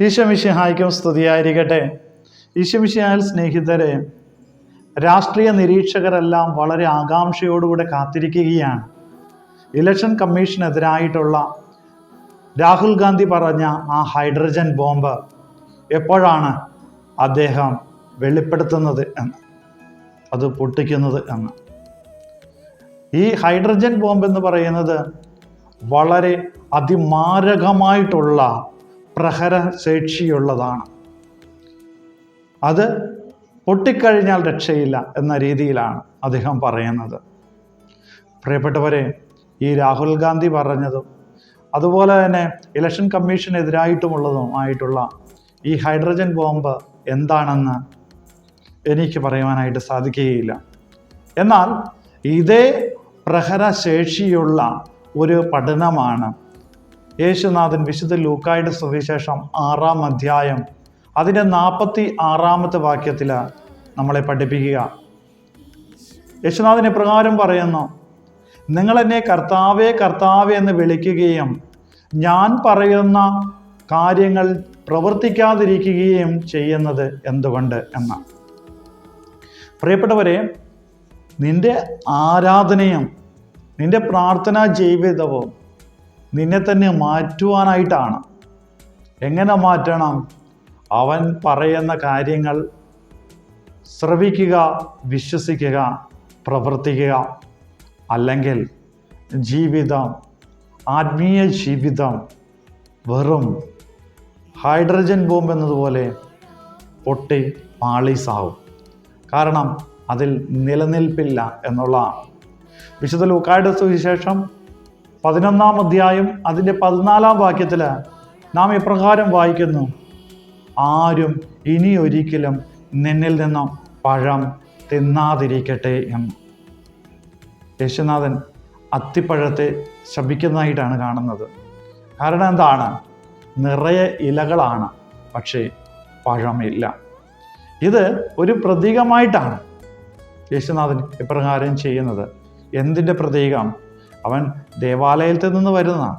ഈശമിഷിഹായ്ക്കും സ്തുതിയായിരിക്കട്ടെ. ഈശമിഷിഹാൽ സ്നേഹിതരെ രാഷ്ട്രീയ നിരീക്ഷകരെല്ലാം വളരെ ആകാംക്ഷയോടുകൂടെ കാത്തിരിക്കുകയാണ്. ഇലക്ഷൻ കമ്മീഷനെതിരായിട്ടുള്ള രാഹുൽ ഗാന്ധി പറഞ്ഞ ആ ഹൈഡ്രജൻ ബോംബ് എപ്പോഴാണ് അദ്ദേഹം വെളിപ്പെടുത്തുന്നത് എന്ന് അത് പൊട്ടിക്കുന്നത് എന്ന്. ഈ ഹൈഡ്രജൻ ബോംബ് എന്ന് പറയുന്നത് വളരെ അതിമാരകമായിട്ടുള്ള പ്രഹരശേഷിയുള്ളതാണ്. അത് പൊട്ടിക്കഴിഞ്ഞാൽ രക്ഷയില്ല എന്ന രീതിയിലാണ് അദ്ദേഹം പറയുന്നത്. പ്രിയപ്പെട്ടവരെ ഈ രാഹുൽ ഗാന്ധി പറഞ്ഞതും അതുപോലെ തന്നെ ഇലക്ഷൻ കമ്മീഷനെതിരായിട്ടുമുള്ളതും ആയിട്ടുള്ള ഈ ഹൈഡ്രജൻ ബോംബ് എന്താണെന്ന് എനിക്ക് പറയുവാനായിട്ട് സാധിക്കുകയില്ല. എന്നാൽ ഇതേ പ്രഹരശേഷിയുള്ള ഒരു പഠനമാണ് യേശുനാഥൻ വിശുദ്ധ ലൂക്കായുടെ സുവിശേഷം ആറാം അധ്യായം. അതിന്റെ നാൽപ്പത്തി ആറാമത്തെ വാക്യത്തിൽ നമ്മളെ പഠിപ്പിക്കുക. യേശുനാഥൻ പ്രകാരം പറയുന്നു നിങ്ങൾ എന്നെ കർത്താവേ കർത്താവേ എന്ന് വിളിക്കുകയും ഞാൻ പറയുന്ന കാര്യങ്ങൾ പ്രവർത്തിക്കാതിരിക്കുകയും ചെയ്യുന്നത് എന്തുകൊണ്ട് എന്ന്. പ്രിയപ്പെട്ടവരെ നിന്റെ ആരാധനയും നിന്റെ പ്രാർത്ഥനാ ജീവിതവും നിന്നെ തന്നെ മാറ്റുവാനായിട്ടാണ്. എങ്ങനെ മാറ്റണം? അവൻ പറയുന്ന കാര്യങ്ങൾ ശ്രവിക്കുക വിശ്വസിക്കുക പ്രവർത്തിക്കുക. അല്ലെങ്കിൽ ജീവിതം ആത്മീയ ജീവിതം വെറും ഹൈഡ്രജൻ ബോംബ് എന്നതുപോലെ പൊട്ടി പാളീസാവും. കാരണം അതിൽ നിലനിൽപ്പില്ല എന്നുള്ള വിശുദ്ധ ലൂക്കായുടെ സുവിശേഷം പതിനൊന്നാം അധ്യായം അതിന്റെ പതിനാലാം വാക്യത്തിൽ നാം ഇപ്രകാരം വായിക്കുന്നു. ആരും ഇനി ഒരിക്കലും നിന്നിൽ നിന്നും പഴം തിന്നാതിരിക്കട്ടെ എന്ന് യേശുനാഥൻ അത്തിപ്പഴത്തെ ശപിക്കുന്നതായിട്ടാണ് കാണുന്നത്. കാരണം എന്താണ്? നിറയെ ഇലകളാണ് പക്ഷേ പഴമില്ല ഇത് ഒരു പ്രതീകമായിട്ടാണ് യേശുനാഥൻ ഇപ്രകാരം ചെയ്യുന്നത്. എന്തിന്റെ പ്രതീകം? അവൻ ദേവാലയത്തിൽ നിന്ന് വരുന്നതാണ്.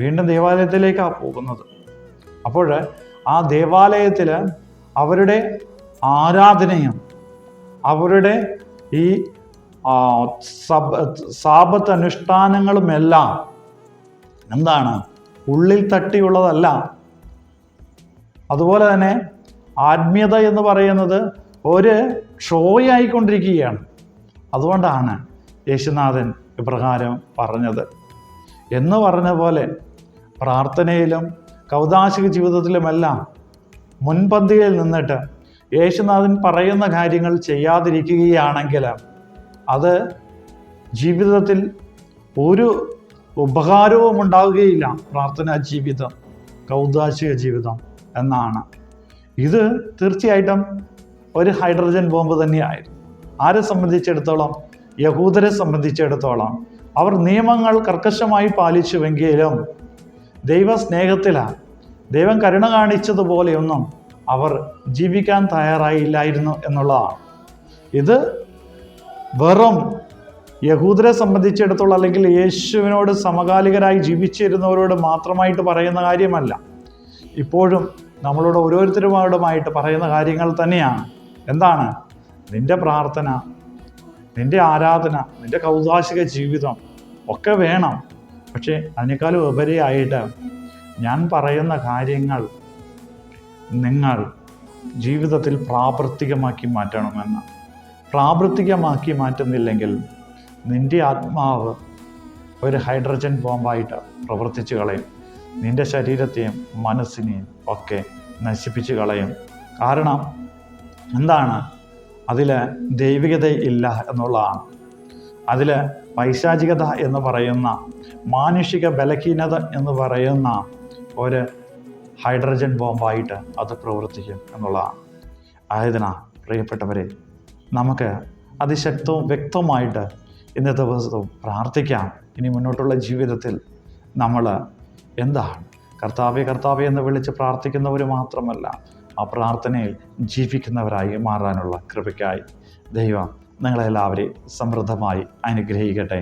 വീണ്ടും ദേവാലയത്തിലേക്കാണ് പോകുന്നത്. അപ്പോൾ ആ ദേവാലയത്തിൽ അവരുടെ ആരാധനയും അവരുടെ ഈ സബ് സാപത്ത് അനുഷ്ഠാനങ്ങളുമെല്ലാം എന്താണ്? ഉള്ളിൽ തട്ടിയുള്ളതല്ല. അതുപോലെ തന്നെ ആത്മീയത എന്ന് പറയുന്നത് ഒരു ഷോയായിക്കൊണ്ടിരിക്കുകയാണ്. അതുകൊണ്ടാണ് യേശുനാഥൻ ഇപ്രകാരം പറഞ്ഞത്. എന്ന് പറഞ്ഞ പോലെ പ്രാർത്ഥനയിലും കൗതാശിക ജീവിതത്തിലുമെല്ലാം മുൻപന്തിയിൽ നിന്നിട്ട് യേശുനാഥൻ പറയുന്ന കാര്യങ്ങൾ ചെയ്യാതിരിക്കുകയാണെങ്കിൽ അത് ജീവിതത്തിൽ ഒരു ഉപകാരവും ഉണ്ടാവുകയില്ല. പ്രാർത്ഥനാ ജീവിതം കൗതാശിക ജീവിതം എന്നാണ്. ഇത് തീർച്ചയായിട്ടും ഒരു ഹൈഡ്രജൻ ബോംബ് തന്നെയായിരുന്നു. ആരെ സംബന്ധിച്ചിടത്തോളം യഹൂദരെ സംബന്ധിച്ചിടത്തോളം അവർ നിയമങ്ങൾ കർക്കശമായി പാലിച്ചുവെങ്കിലും ദൈവ സ്നേഹത്തിലാണ് ദൈവം കരുണ കാണിച്ചതുപോലെയൊന്നും അവർ ജീവിക്കാൻ തയ്യാറായില്ലായിരുന്നു എന്നുള്ളതാണ്. ഇത് വെറും യഹൂദരെ സംബന്ധിച്ചിടത്തോളം അല്ലെങ്കിൽ യേശുവിനോട് സമകാലികരായി ജീവിച്ചിരുന്നവരോട് മാത്രമായിട്ട് പറയുന്ന കാര്യമല്ല. ഇപ്പോഴും നമ്മളോട് ഓരോരുത്തരുമായിട്ട് പറയുന്ന കാര്യങ്ങൾ തന്നെയാണ്. എന്താണ്? നിന്റെ പ്രാർത്ഥന നിന്റെ ആരാധന നിന്റെ കൗതാശിക ജീവിതം ഒക്കെ വേണം. പക്ഷേ അതിനേക്കാളും ഉപരിയായിട്ട് ഞാൻ പറയുന്ന കാര്യങ്ങൾ നിങ്ങൾ ജീവിതത്തിൽ പ്രാവർത്തികമാക്കി മാറ്റണമെന്ന്. പ്രാവർത്തികമാക്കി മാറ്റുന്നില്ലെങ്കിൽ നിന്റെ ആത്മാവ് ഒരു ഹൈഡ്രജൻ ബോംബായിട്ട് പ്രവർത്തിച്ചു കളയും. നിന്റെ ശരീരത്തെയും മനസ്സിനെയും ഒക്കെ നശിപ്പിച്ച് കളയും. കാരണം എന്താണ്? അതിൽ ദൈവികതയില്ല എന്നുള്ളതാണ്. അതിൽ പൈശാചികത എന്ന് പറയുന്ന മാനുഷിക ബലഹീനത എന്ന് പറയുന്ന ഒരു ഹൈഡ്രജൻ ബോംബായിട്ട് അത് പ്രവർത്തിക്കും എന്നുള്ളതാണ്. ആയതിനാൽ പ്രിയപ്പെട്ടവരെ നമുക്ക് അതിശക്തവും വ്യക്തമായിട്ട് ഇന്നത്തെ ദിവസവും പ്രാർത്ഥിക്കാം. ഇനി മുന്നോട്ടുള്ള ജീവിതത്തിൽ നമ്മൾ എന്താണ്? കർത്താവെ കർത്താവെ എന്ന് വിളിച്ച് പ്രാർത്ഥിക്കുന്നവർ മാത്രമല്ല ആ പ്രാർത്ഥനയിൽ ജീവിക്കുന്നവരായി മാറാനുള്ള കൃപയ്ക്കായി ദൈവം നിങ്ങളെല്ലാവരെയും സമൃദ്ധമായി അനുഗ്രഹിക്കട്ടെ.